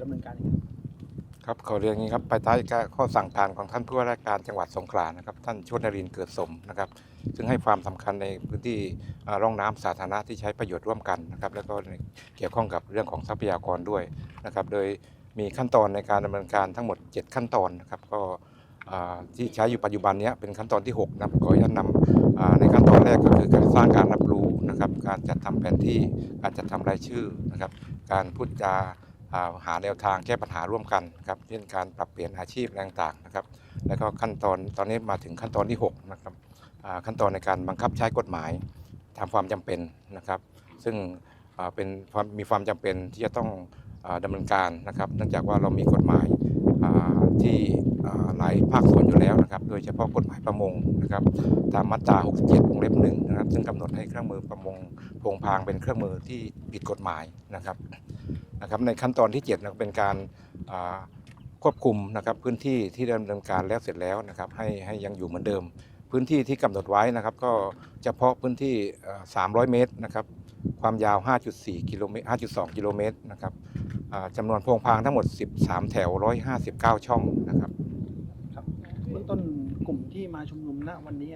ดำเนินการยังไงครับขอเรียนอย่างนี้ครับภายใต้ข้อสั่งการของท่านผู้ว่าราชการจังหวัดสงขลานะครับท่านชวนนรินเกิดสมนะครับ ซึ่งให้ความสำคัญในพื้นที่ร่องน้ำสาธารณะที่ใช้ประโยชน์ร่วมกันนะครับแล้วก็เกี่ยวข้องกับเรื่องของทรัพยากรด้วยนะครับ โดยมีขั้นตอนในการดำเนินการทั้งหมด 7 ขั้นตอนนะครับก็ที่ใช้อยู่ปัจจุบันนี้เป็นขั้นตอนที่6นะครับขออนุญาตนำในขั้นตอนแรกก็คือการสร้างการรับรู้นะครับ การจัดทำแผนที่การจัดทำรายชื่อนะครับ การพูดจา หาแนวทางแก้ปัญหาร่วมกันครับเช่นการปรับเปลี่ยนอาชีพอะไรต่างๆนะครับ แล้วก็ขั้นตอนตอนนี้มาถึงขั้นตอนที่6นะครับขั้นตอนในการบังคับใช้กฎหมายตามความจำเป็นนะครับ ซึ่งเป็นความมีความจำเป็นที่จะต้องอาดำเนินการนะครับ เนื่องจากว่าเรามีกฎหมายที่หลายภาคส่วนอยู่แล้วนะครับ โดยเฉพาะกฎหมายประมงนะครับ ตามมาตรา 67 วงเล็บหนึ่งนะครับ ซึ่งกำหนดให้เครื่องมือประมงพงพางเป็นเครื่องมือที่ผิดกฎหมายนะครับ นะครับในขั้นตอนที่7นะเป็นการควบคุมนะครับพื้นที่ที่ดำเนินการแล้วเสร็จแล้วนะครับให้ให้ยังอยู่เหมือนเดิม พื้นที่ที่กำหนดไว้นะครับ ก็เฉพาะพื้นที่ 300 เมตรนะครับความยาว 5.4 กิโลเมตร 5.2 กิโลเมตรนะครับจำนวนโพรงพางทั้งหมด 13 แถว 159 ช่องนะครับครับเบื้องต้นกลุ่มที่มาชุมนุมณวันนี้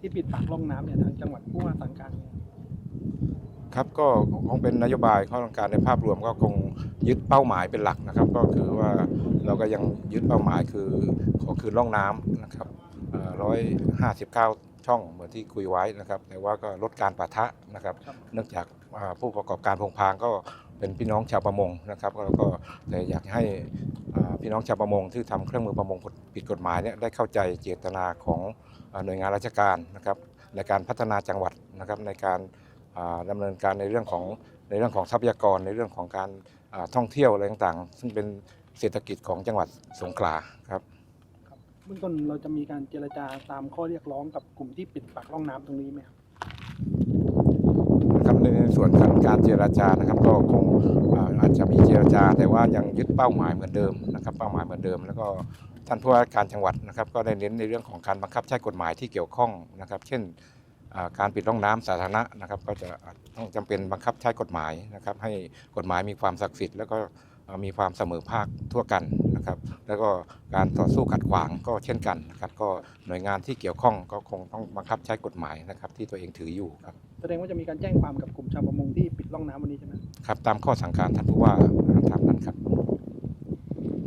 ที่ปิดปากร่องน้ำเนี่ยทางจังหวัดผู้ว่าสั่งการยังไง ครับก็คงเป็นนโยบายข้อต้องการในภาพรวมก็คงยึดเป้าหมายเป็นหลักนะครับ ก็คือว่าเราก็ยังยึดเป้าหมายคือขอคืนร่องน้ำนะครับร้อยห้าสิบเก้าช่องเหมือนที่คุยไว้นะครับแต่ว่าก็ลดการปะทะนะครับ เนื่องจากผู้ประกอบการพงพางก็เป็นพี่น้องชาวประมงนะครับแล้วก็แต่อยากให้พี่น้องชาวประมงที่ทำเครื่องมือประมงผิดกฎหมายเนี่ยได้เข้าใจเจตนาของหน่วยงานราชการนะครับในการพัฒนาจังหวัดนะครับในการ อ่าดำเนินการในเรื่องของในเรื่องของทรัพยากรในเรื่องของการอ่าท่องเที่ยวอะไรต่างๆ ซึ่งเป็นเศรษฐกิจของจังหวัดสงขลาครับครับเบื้องต้นเราจะมีการเจรจาตามข้อเรียกร้องกับกลุ่มที่ปิดปากร่องน้ำตรงนี้ไหมครับนะครับในในส่วนของการเจรจานะครับก็คงอ่าอาจจะมีเจรจา แต่ว่ายังยึดเป้าหมายเหมือนเดิมนะครับ เป้าหมายเหมือนเดิม แล้วก็ท่านผู้ว่าการจังหวัดนะครับ ก็ได้เน้นในเรื่องของการบังคับใช้กฎหมายที่เกี่ยวข้องนะครับ เช่นอ่า การปิดร่องน้ำสาธารณะนะครับก็จะต้องจำเป็นบังคับใช้กฎหมายนะครับ ให้กฎหมายมีความศักดิ์สิทธิ์แล้วก็อ่ามีความเสมอภาคทั่วกันนะครับ แล้วก็การต่อสู้ขัดขวางก็เช่นกันนะครับ ก็หน่วยงานที่เกี่ยวข้องก็คงต้องบังคับใช้กฎหมายนะครับ ที่ตัวเองถืออยู่ครับแสดงว่าจะมีการแจ้งความกับกลุ่มชาวประมงที่ปิดร่องน้ำวันนี้ใช่ไหมครับตามข้อสั่งการท่านผู้ว่าตามนั้นครับ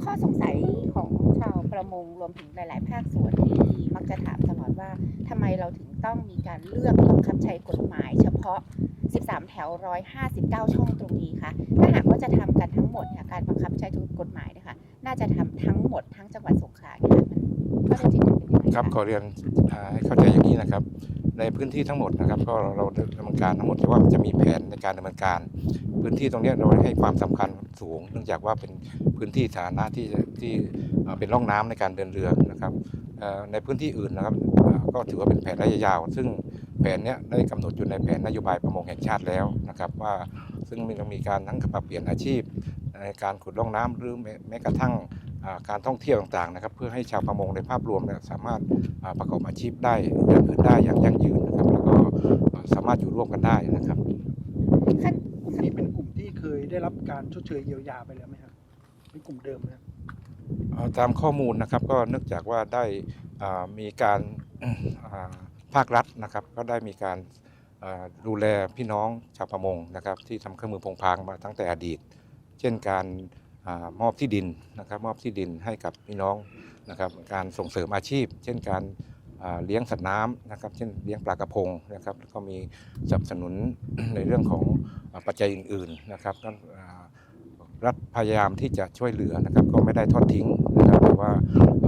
ข้อสงสัยของชาวประมงรวมถึงหลาย ๆ ภาคส่วนที่มักจะถามตลอดว่าทำไม เราถึงต้องมีการเลือกบังคับใช้กฎหมายเฉพาะ 13 แถว 159 ช่องตรงนี้คะถ้าหากว่าจะทำกันทั้งหมดค่ะ การบังคับใช้กฎหมายนะคะ น่าจะทำทั้งหมดทั้งจังหวัดสงขลาเนี่ยมันก็จจริงเป็นยังไงครับ ขอเรียนให้เข้าใจอย่างนี้นะครับ ในพื้นที่ทั้งหมดนะครับ ก็เราดำเนินการทั้งหมดแต่ว่าจะมีแผนในการดำเนินการ พื้นที่ตรงนี้เราให้ความสำคัญสูง เนื่องจากว่าเป็นพื้นที่สาธารณะที่ที่เป็นร่องน้ำในการเดินเรือนะครับ ในพื้นที่อื่นนะครับเอ่อก็ถือว่าเป็นแผนระยะยาว ซึ่งแผนเนี้ยได้กำหนดอยู่ในแผนนโยบายประมงแห่งชาติแล้วนะครับ ว่าซึ่งมีมีการทั้งปรับเปลี่ยนอาชีพ ในการขุดร่องน้ำหรือแม้แม้กระทั่งอ่าการท่องเที่ยวต่างๆนะครับเพื่อให้ชาวประมงในภาพรวมเนี่ยสามารถอ่าประกอบอาชีพได้อย่างอื่นได้อย่างยั่งยืนนะครับแล้วก็อ่าสามารถอยู่ร่วมกันได้นะครับขั้นกลุ่มนี้เป็นกลุ่มที่เคยได้รับการชดเชยเยียวยาไปแล้วไหมครับเป็นกลุ่มเดิมนะเอ่อ ตามข้อมูลนะครับก็เนื่องจากว่าได้มีการภาครัฐนะครับ ก็ได้มีการดูแลพี่น้องชาวประมงนะครับ ที่ทำเครื่องมือพงพางมาตั้งแต่อดีต เช่นการอมอบที่ดินนะครับ มอบที่ดินให้กับพี่น้องนะครับ การส่งเสริมอาชีพ เช่นการเลี้ยงสัตว์น้ำนะครับ เช่นเลี้ยงปลากระพงนะครับแล้วก็มีสนับสนุนในเรื่องของปัจจัยอื่นๆนะครับก็ รัฐพยายามที่จะช่วยเหลือนะครับ ก็ไม่ได้ทอดทิ้งนะครับแต่ว่า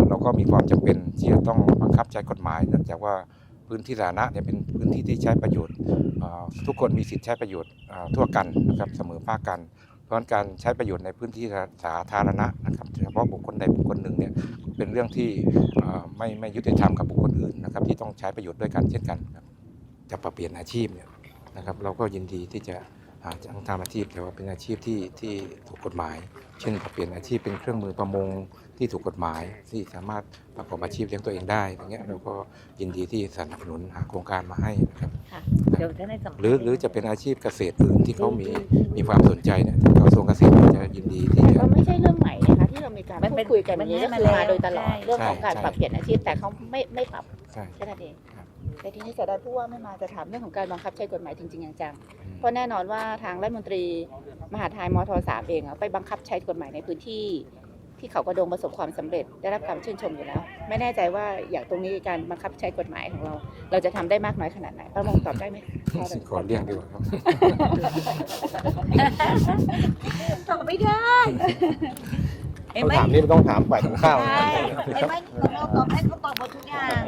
เราก็มีความจำเป็นที่จะต้องบังคับใช้กฎหมายเนื่องจากว่าพื้นที่สาธารณะเนี่ยเป็นพื้นที่ที่ใช้ประโยชน์ทุกคนมีสิทธิ์ใช้ประโยชน์ทั่วกันนะครับเสมอภาคกัน เพราะการใช้ประโยชน์ในพื้นที่สาธารณะนะครับเฉพาะบุคคลใดบุคคลหนึ่งเนี่ยเป็นเรื่องที่ไม่ไม่ยุติธรรมกับบุคคลอื่นนะครับที่ต้องใช้ประโยชน์ด้วยกันเช่นกันจะปรับเปลี่ยนอาชีพเนี่ยนะครับเราก็ยินดีที่จะ อาจจะทำอาชีพแต่ว่าเป็นอาชีพที่ที่ถูกกฎหมาย เช่นเปลี่ยนอาชีพเป็นเครื่องมือประมงที่ถูกกฎหมายที่สามารถประกอบอาชีพเลี้ยงตัวเองได้อย่างเงี้ยเราก็ยินดีที่สนับสนุนหาโครงการมาให้นะครับค่ะเดี๋ยวจะในสัมภาษณ์หรือหรือจะเป็นอาชีพเกษตรอื่นที่เขามีมีความสนใจเนี่ยถ้าเขาระทรวงเกษตรจะยินดีที่แต่จะ ก็ไม่ใช่เรื่องใหม่นะคะที่เรามีการมันพูเป็ดนคุยกันมันนี้ให้ก็มาคือแล้วมาโดยตลอดใช่เรื่องของการใช่ปรับเปลี่ยนอาชีพแต่เขาไม่ไม่ปรับใช่ แค่นั้นเองครับ แต่ทีนี้สาดผู้ว่าไม่มาจะถามเรื่องของการบังคับใช้กฎหมายจริงๆจังๆอืมเพราะแน่นอนว่าทางรัฐมนตรีมหาดไทยมทสามเองอะไปบังคับใช้กฎหมายในพื้นที่ ที่เขากระโดงประสบความสำเร็จได้รับการชื่นชมอยู่แล้ว ไม่แน่ใจว่าอย่างตรงนี้การบังคับใช้กฎหมายของเรา เราจะทำได้มากน้อยขนาดไหนประมงตอบได้ไหมขอเลี่ยงดีกว่าครับตอบไม่ได้เห็นไหมคำถามนี้มันต้องถามฝ่ายตรงข้ามใช่เห็นไหมของเราตอบให้เขาตอบหมดทุกอย่าง